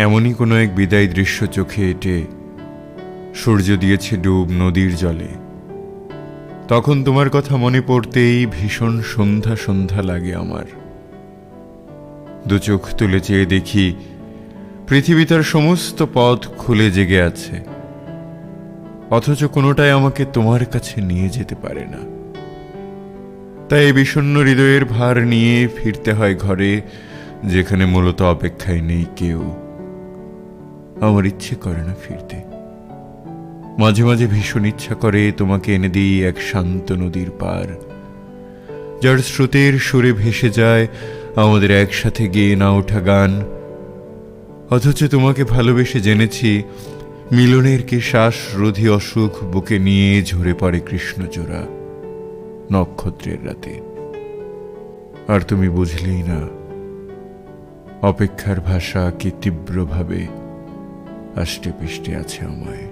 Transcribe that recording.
এমনই কোনো এক বিদায় দৃশ্য চোখে এঁটে সূর্য দিয়েছে ডুব নদীর জলে। তখন তোমার কথা মনে পড়তেই ভীষণ সন্ধ্যা সন্ধ্যা লাগে আমার। দু চোখ তুলে চেয়ে দেখি পৃথিবী তার সমস্ত পথ খুলে জেগে আছে। অথচ কোনোটাই আমাকে তোমার কাছে নিয়ে যেতে পারে না। তাই এই বিষণ্ণ হৃদয়ের ভার নিয়ে ফিরতে হয় ঘরে, যেখানে মূলত অপেক্ষায় নেই কেউ। আমার ইচ্ছে করে না ফিরতে। মাঝে মাঝে ভীষণ ইচ্ছা করে তোমাকে এনে দিই এক শান্ত নদীর পার। যার স্রোতের সুরে ভেসে যায় আমাদের একসাথে গেয়ে না ওঠা গান। অথচ তোমাকে ভালোবেসে জেনেছি মিলনের কে শ্বাস রোধী অসুখ বুকে নিয়ে ঝরে পড়ে কৃষ্ণচূড়া নক্ষত্রের রাতে। আর তুমি বুঝলেই না, অপেক্ষার ভাষা কি তীব্রভাবে আষ্টে পিষ্টে আছে আমায়।